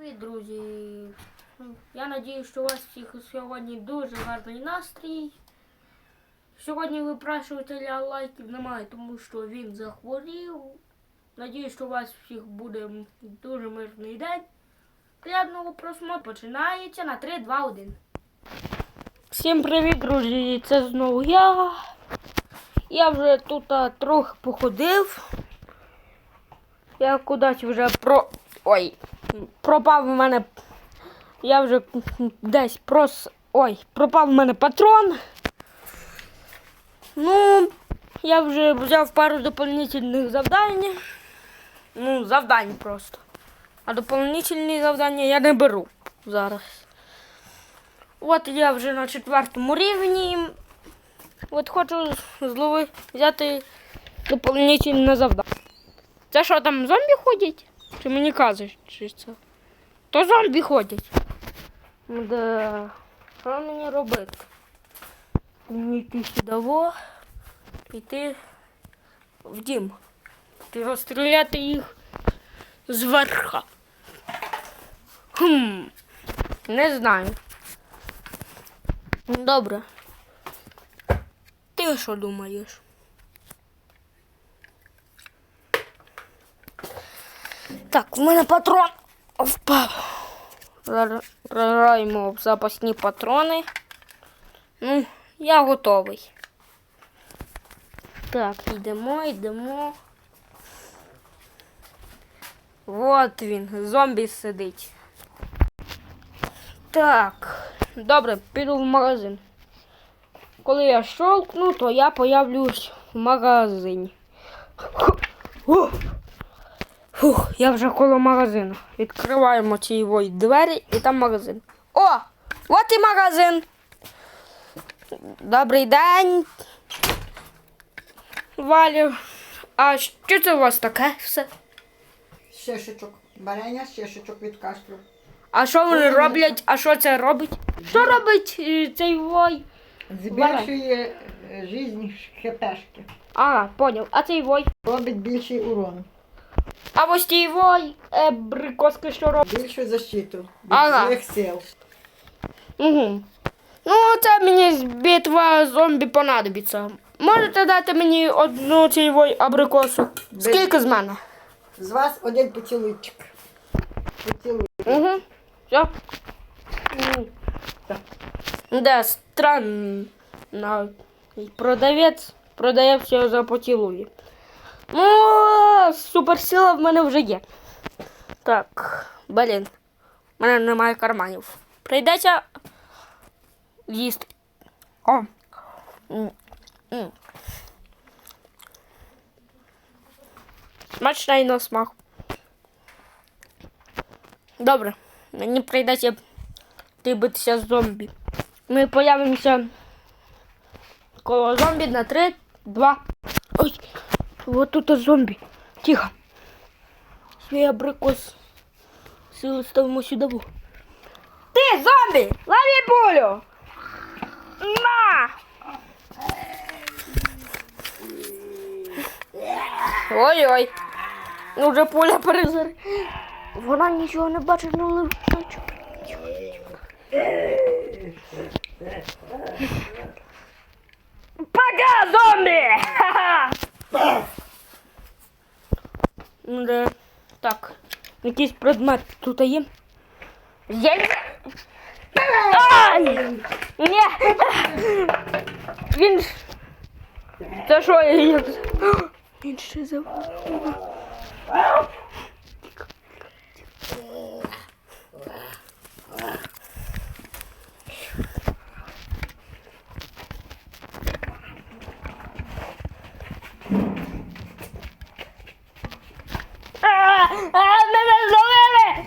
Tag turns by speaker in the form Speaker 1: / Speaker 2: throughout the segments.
Speaker 1: Привіт, друзі! Я надію, що у вас всіх сьогодні дуже гарний настрій. Сьогодні випрашувателя лайків немає, тому що він захворів. Надію, що у вас всіх буде дуже мирний день. Приятного просмотру починається на 3, 2, 1. Всім привіт, друзі! Це знову я. Я вже тут трохи походив. Я кудись вже про. Ой, пропав у мене. Я вже десь прос. Ой, пропав у мене патрон. Ну, я вже взяв пару дополнительних завдань. Ну, завдань просто. А дополнительні завдання я не беру зараз. От я вже на четвертому рівні. От хочу злови взяти дополнительне завдання. Це що там зомбі ходять? Чи мені кажуть, чи це? То зомбі ходять. Да. Що мені робити? Мені йти сюди йти в дім. І розстріляти їх зверха. Хм. Не знаю. Добре. Ти що думаєш? Так, в мене патрон впав. Граємо в запасні патрони. Ну, я готовий. Так, йдемо, йдемо. От він, зомбі сидить. Так, добре, піду в магазин. Коли я щолкну, то я появлюсь в магазині. Ух. Фух, я вже коло магазину. Відкриваємо ці двері і там магазин. О! От і магазин. Добрий день. Валю. А що це у вас таке все?
Speaker 2: Щешечок. Варення щешечок від кашлю.
Speaker 1: А що вони роблять? А що це робить? Що робить е, цей вой?
Speaker 2: Збільшує е, жизнь хпшки.
Speaker 1: А, поняв. А цей вой?
Speaker 2: Робить більший урон.
Speaker 1: А ось цей вой, е, брикоски що робить?
Speaker 2: Більшу защиту від
Speaker 1: Ага.
Speaker 2: злих сил.
Speaker 1: Угу. Ну, це мені з битва зомбі понадобиться. Можете дати мені одну цільову абрикосу? Скільки з мене?
Speaker 2: З вас один поцілуйчик. Поцілуй.
Speaker 1: Угу. Все. Да, странно. Продавець продає все за поцілуї. Ну, суперсила в мене вже є. Так, блін. У мене немає карманів. Прийдеться їсти. О. М, м. Смачний на смак. Добре, мені прийдеться йти битися з зомбі. Ми появимося коло зомбі на 3, 2. Ой, Вот тут зомбі. Тихо. Свій абрикос. Сили ставимо сюди. во. Ти зомбі! Лови пулю! На! Ой-ой. Ну вже пуля перезар. Вона нічого не бачить, ну лежачок. Пока, зомбі! Ха-ха! Да. Так. Якийсь предмет тут є. Є? Ай! Ні! Він. Це що я? Він ще забув. А, а, мене зловили!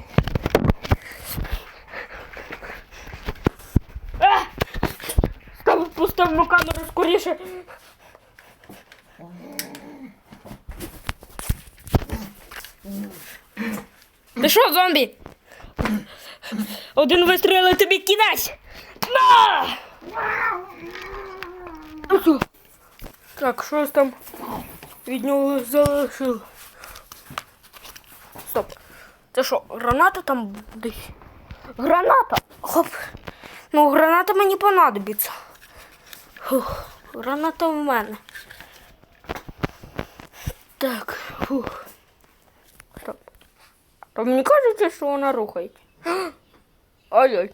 Speaker 1: А! Стоп, поставимо скоріше. Ти що, зомбі? Один вистріл і тобі кінець! На! Так, щось там від нього залишив. Стоп. Це що, граната там десь? Граната! Хоп! Ну, граната мені понадобиться. Фух, граната в мене. Так, фух. То мені кажеться, що вона рухається. Ой-ой.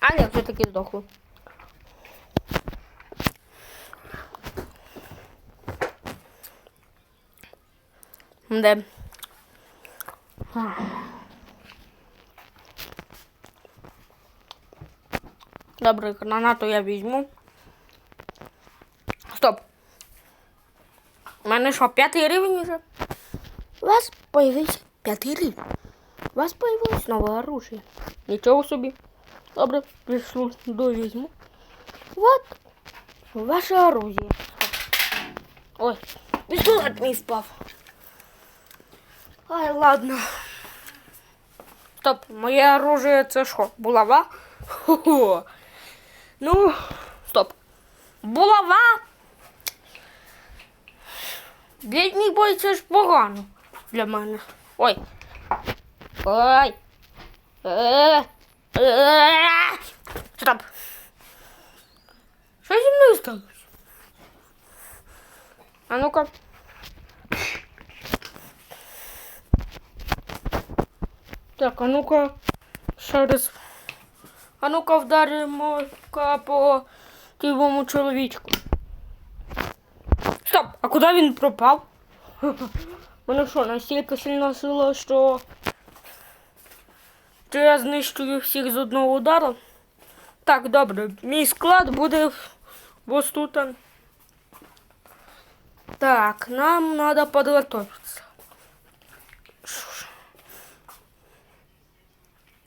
Speaker 1: А ні, все-таки здохло. Де? Добре, гранату я візьму. Стоп. У мене що, п'ятий рівень вже? У вас появився п'ятий рівень. У вас появилось нове оружие. Нічого собі. Добре, прийшло, довізьму. Вот ваше оружие. Ой, пістолет мій впав. Ай, ладно. Стоп, моє оружие це що? Булава? Хо-хо. Ну, стоп. Булава. Бідний бой це ж погано для мене. Ой. Ой. Стоп. Що зі мною сталося? А ну-ка. Так, а ну-ка. Ще раз. А ну-ка вдаримо по тивому чоловічку. Стоп! А куди він пропав? Мене що, настільки сильна сила, що. Що я знищую всіх з одного удару? Так, добре. Мій склад буде ось тут. Так, нам надо подготовиться. Що ж.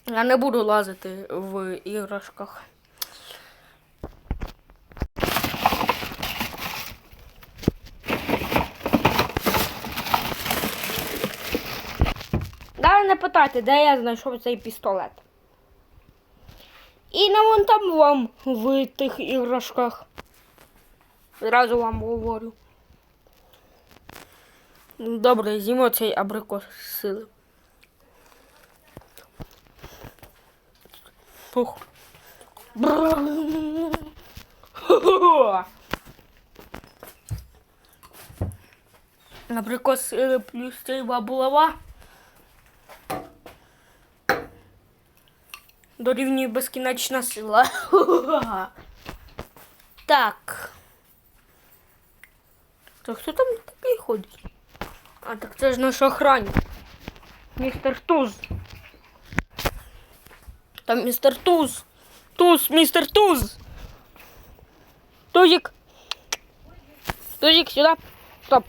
Speaker 1: Я не буду лазити в іграшках. Далі не питайте, де я знайшов цей пістолет. І не вон там вам в тих іграшках. Зразу вам говорю. Добре, з'їмо цей абрикос сили. Фух. Брррр. Хо-хо. Абрикос з сили плюс цей булава. Дорівнює безкінечна сила. Так. То хто там такий ходить? А так це ж наш охранник. Містер Туз. Там містер Туз. Туз, містер Туз. Тузик. Тузик, сюди. Стоп.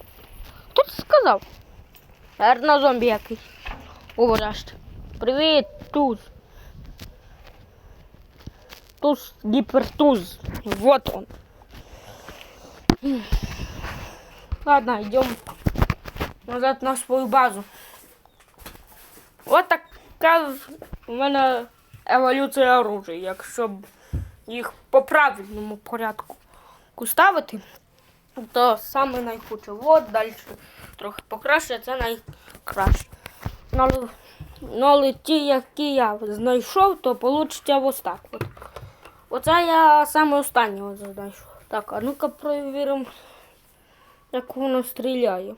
Speaker 1: Хто це сказав? Наверно, зомбі якийсь. Говоряшт. Привіт, Туз. Туз, гипертуз. Вот он. Ладно, идем назад на свою базу. Вот така у мене еволюція оружия. Якщо їх по правильному порядку ставити, то саме найхудше. От далі трохи покраще, це найкраще. Ну, але ті, які я знайшов, то вийде ось так. От. Оце я саме останнього знайшов. Так, а ну-ка перевіримо, як воно стріляє.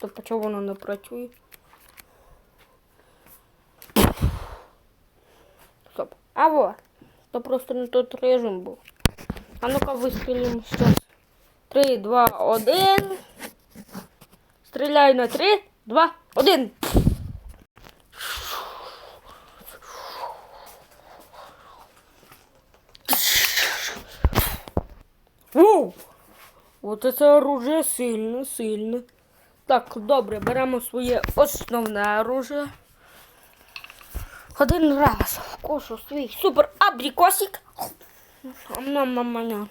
Speaker 1: Тобто чого воно не працює? Стоп. А во, то просто не тот режим був. А ну-ка вистрілимо зараз. 3, 2, 1. Стріляю на 3, 2, 1. Воу! Вот это оружие сильне, сильне. Так, добре, беремо своє основне оружие. Один раз вкушу свій супер абрикосик. Мама-мама.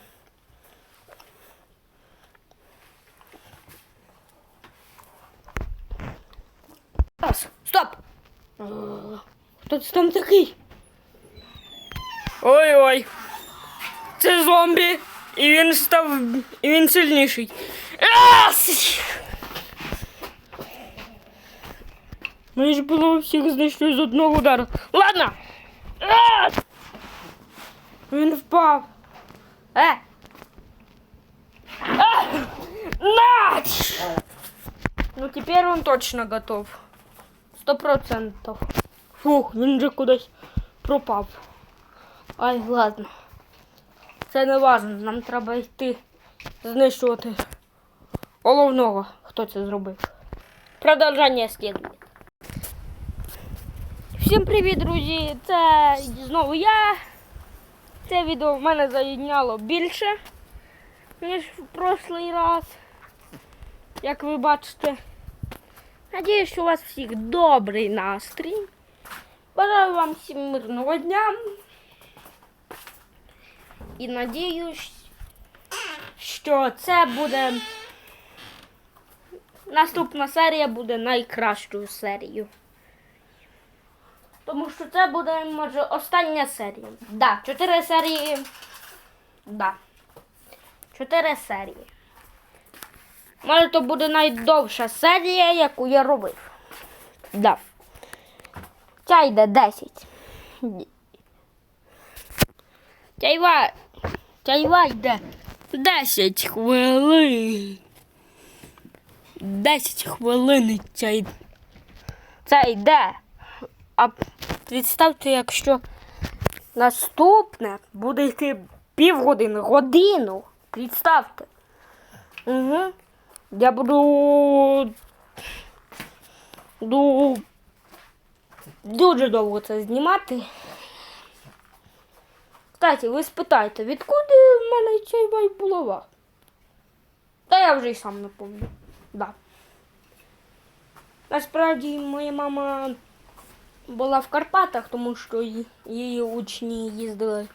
Speaker 1: Раз, стоп! Е, Хто це там такий? Ой-ой. Це зомбі. І він став. І він сильніший. Ас! Ми ж було всіх знайшли з одного удару. Ладно. Ас! Він впав. Е! А! На! Ну теперь он точно готов. Сто процентов. Фух, він же кудись пропав. Ай, ладно. Це не важно, нам треба йти знищувати головного, хто це зробив. Продовження слідує. Всім привіт, друзі! Це знову я. Це відео в мене зайняло більше, ніж в прошлий раз. Як ви бачите. Надіюсь, що у вас всіх добрий настрій. Бажаю вам всім мирного дня. І надіюсь, що це буде. Наступна серія буде найкращою серією. Тому що це буде, може, остання серія. Да, чотири серії. Да. Чотири серії. Може, то буде найдовша серія, яку я робив. Да. Ця йде 10. Тяйва. Тяйва йде 10 хвилин. 10 хвилин ця йде. Це йде. А представте, якщо наступне буде йти півгодини, годину. Представте. Угу. Я буду. Буду дуже довго це знімати. Кстати, ви спитайте, відкуди в мене цей вайп булава? Та я вже й сам не пам'ятаю. Да. Насправді моя мама була в Карпатах, тому що її учні їздили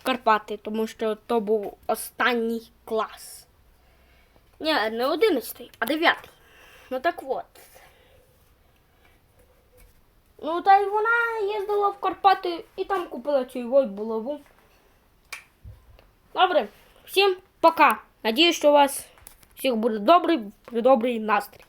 Speaker 1: в Карпати, тому що то був останній клас. Ні, не одинадцятий, а дев'ятий. Ну так от. Ну, та й вона їздила в Карпати і там купила цю вой булаву. Добре, всім пока. Надіюсь, що у вас всіх буде добрий, добрий настрій.